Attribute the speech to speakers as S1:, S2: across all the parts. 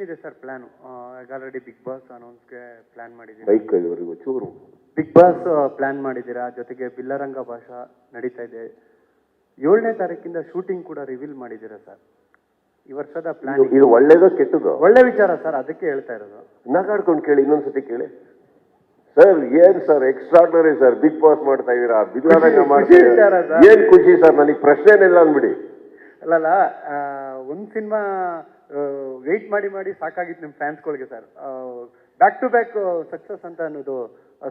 S1: ಏನಿದೆ sir plan? Already big boss ಅನೌನ್ಸ್ಗೆ plan ಮಾಡಿದ್ದೀರಾ?
S2: ಬೈಕ್ ಚೂರು.
S1: ಬಿಗ್ ಬಾಸ್ ಪ್ಲಾನ್ ಮಾಡಿದ್ದೀರಾ? ಜೊತೆಗೆ ಬಿಲ್ಲರಂಗ ಭಾಷಾ ನಡೀತಾ ಇದೆ. ಏಳನೇ ತಾರೀಕಿಂದ ಶೂಟಿಂಗ್ ಕೂಡ ರಿವೀಲ್ ಮಾಡಿದ್ದೀರಾ ಸರ್? ಈ ವರ್ಷದ ಪ್ಲಾನ್
S2: ಇದು- ಒಳ್ಳೇದು ಕೆಟ್ಟದೋ?
S1: ಒಳ್ಳೆ ವಿಚಾರ ಸರ್ ಅದಕ್ಕೆ ಹೇಳ್ತಾ ಇರೋದು.
S2: ನಗಾಡ್ಕೊಂಡು ಕೇಳಿ ಇನ್ನೊಂದ್ಸತಿ ಕೇಳಿ. ಸರ್ ಏನ್ sir extraordinary sir? Big boss ಮಾಡ್ತಾ ಇದೀರಾ ಬಿಲ್ಲರಂಗ
S1: ಖುಷಿ-
S2: ಮಾಡ್ತಾ ಇದೀರಾ.
S1: ವಿಚಾರ ಸರ್.
S2: ಏನ್ ಖುಷಿ ಸರ್? ನನಗೆ ಪ್ರಶ್ನೆನಿಲ್ಲ ಅಂದ್ಬಿಡಿ.
S1: ಅಲ್ಲಲ್ಲ ಆ, ಒಂದ್ ಸಿನಿಮಾ ವೆಯ್ಟ್ ಮಾಡಿ ಮಾಡಿ ಸಾಕಾಗಿತ್ತು ನಿಮ್ಮ ಫ್ಯಾನ್ಸ್ಗಳಿಗೆ sir back to back success ಅಂತ ಅನ್ನೋದು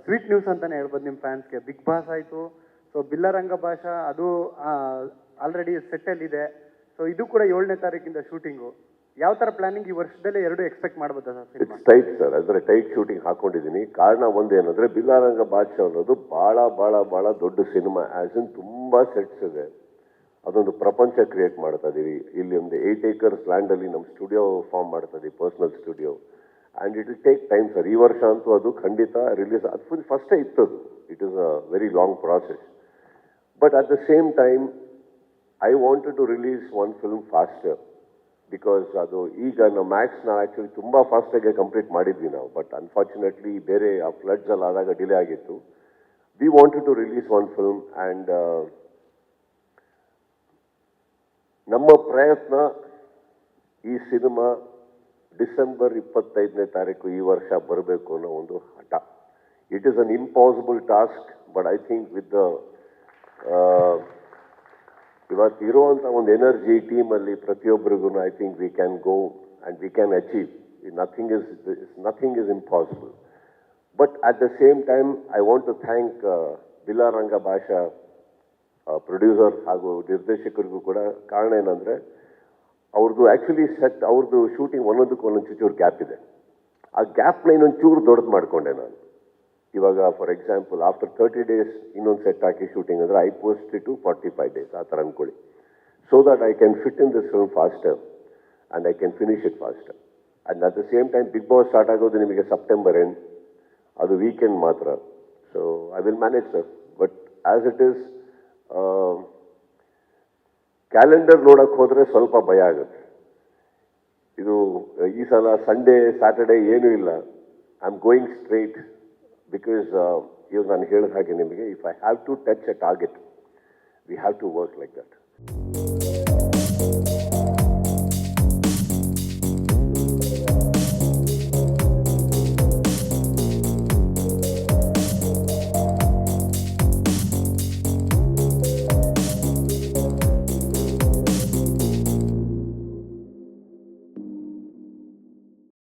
S1: ಸ್ವೀಟ್ ನ್ಯೂಸ್ ಅಂತಾನೆ ಹೇಳ್ಬೋದು ನಿಮ್ಮ ಫ್ಯಾನ್ಸ್ಗೆ ಬಿಗ್ ಬಾಸ್ ಆಯ್ತು. ಸೊ ಬಿಲ್ಲರಂಗ ಭಾಷಾ ಅದು ಆಲ್ರೆಡಿ ಸೆಟ್ಟಲ್ ಇದೆ. ಸೊ ಇದು ಕೂಡ ಏಳನೇ ತಾರೀಕಿಂದ ಶೂಟಿಂಗು ಯಾವ ತರ ಪ್ಲಾನಿಂಗ್ ಈ ವರ್ಷದಲ್ಲೇ ಎರಡು ಎಕ್ಸ್ಪೆಕ್ಟ್ ಮಾಡ್ಬೋದಾ ಸರ್
S2: ಟೈಟ್ ಸರ್ ಅಂದರೆ ಟೈಟ್ ಶೂಟಿಂಗ್ ಹಾಕೊಂಡಿದ್ದೀನಿ ಕಾರಣ ಒಂದೇನಂದ್ರೆ ಬಿಲ್ಲಾರಂಗ ಭಾಷೆ ಅನ್ನೋದು ಬಹಳ ಬಹಳ ಬಹಳ ದೊಡ್ಡ ಸಿನಿಮಾ ಆಸ್ ಇನ್ ತುಂಬಾ ಸೆಟ್ಸ್ ಇದೆ. ಅದೊಂದು ಪ್ರಪಂಚ ಕ್ರಿಯೇಟ್ ಮಾಡ್ತಾ ಇದೀವಿ. ಇಲ್ಲಿ ಒಂದು ಏಟ್ ಏಕರ್ಸ್ ಲ್ಯಾಂಡ್ ಅಲ್ಲಿ ನಮ್ಮ ಸ್ಟುಡಿಯೋ ಫಾರ್ಮ್ ಮಾಡ್ತಾ ಇದೀವಿ personal studio and it will take time sir ಈ ವರ್ಷ ಅಂತೂ ಅದು ಖಂಡಿತ ರಿಲೀಸ್ ಅದು ಫುಲ್ ಫಸ್ಟೇ ಅದು it is a very long process but at the same time I wanted to release one film faster because ಅದು ಈಗ ನಾವು ಮ್ಯಾಕ್ಸ್ನ ಆ್ಯಕ್ಚುಲಿ ತುಂಬ ಫಾಸ್ಟಾಗಿ ಕಂಪ್ಲೀಟ್ ಮಾಡಿದ್ವಿ ನಾವು. ಬಟ್ ಅನ್ಫಾರ್ಚುನೇಟ್ಲಿ ಬೇರೆ ಆ ಫ್ಲಡ್ಸ್ ಅಲ್ಲಿ ಆದಾಗ ಡಿಲೇ ಆಗಿತ್ತು. We wanted to release one film and ನಮ್ಮ ಪ್ರಯತ್ನ ಈ ಸಿನಿಮಾ ಡಿಸೆಂಬರ್ ಇಪ್ಪತ್ತೈದನೇ ತಾರೀಕು ಈ ವರ್ಷ ಬರಬೇಕು ಅನ್ನೋ ಒಂದು ಹಠ. It is an impossible task but I think with the ಇವತ್ತು ಇರುವಂಥ ಒಂದು ಎನರ್ಜಿ ಟೀಮಲ್ಲಿ ಪ್ರತಿಯೊಬ್ಬರಿಗೂ I think we can go and we can achieve nothing is nothing is impossible but at the same time I want to thank Billa Ranga Baasha producer ಹಾಗೂ ನಿರ್ದೇಶಕರಿಗೂ ಕೂಡ ಕಾರಣ ಏನಂದರೆ ಅವ್ರದ್ದು ಆ್ಯಕ್ಚುಲಿ ಸೆಟ್ ಅವ್ರದ್ದು ಶೂಟಿಂಗ್ ಒಂದೊಂದಕ್ಕೂ ಒಂದೊಂದು ಚೂರು ಗ್ಯಾಪ್ ಇದೆ. ಆ ಗ್ಯಾಪ್ನ ಇನ್ನೊಂದು ಚೂರು ದೊಡ್ಡದು ಮಾಡಿಕೊಂಡೆ ನಾನು. ಇವಾಗ for example after thirty days ಇನ್ನೊಂದು ಸೆಟ್ ಹಾಕಿ ಶೂಟಿಂಗ್ ಅಂದರೆ I post to forty five days ಆ ಥರ ಅಂದ್ಕೊಳ್ಳಿ so that I can fit in this film faster and I can finish it faster and at the same time big boss start ಆಗೋದು ನಿಮಗೆ September end ಅದು weekend ಮಾತ್ರ. So I will manage sir but as it is calendar ನೋಡಕ್ಕೆ ಹೋದರೆ ಸ್ವಲ್ಪ ಭಯ ಆಗುತ್ತೆ. ಇದು ಈ ಸಲ ಸಂಡೇ ಸ್ಯಾಟರ್ಡೆ ಏನೂ ಇಲ್ಲ. I am going straight because ಇವಾಗ ನಾನು ಹೇಳಿದ ಹಾಗೆ ನಿಮಗೆ if I have to touch a target we have to work like that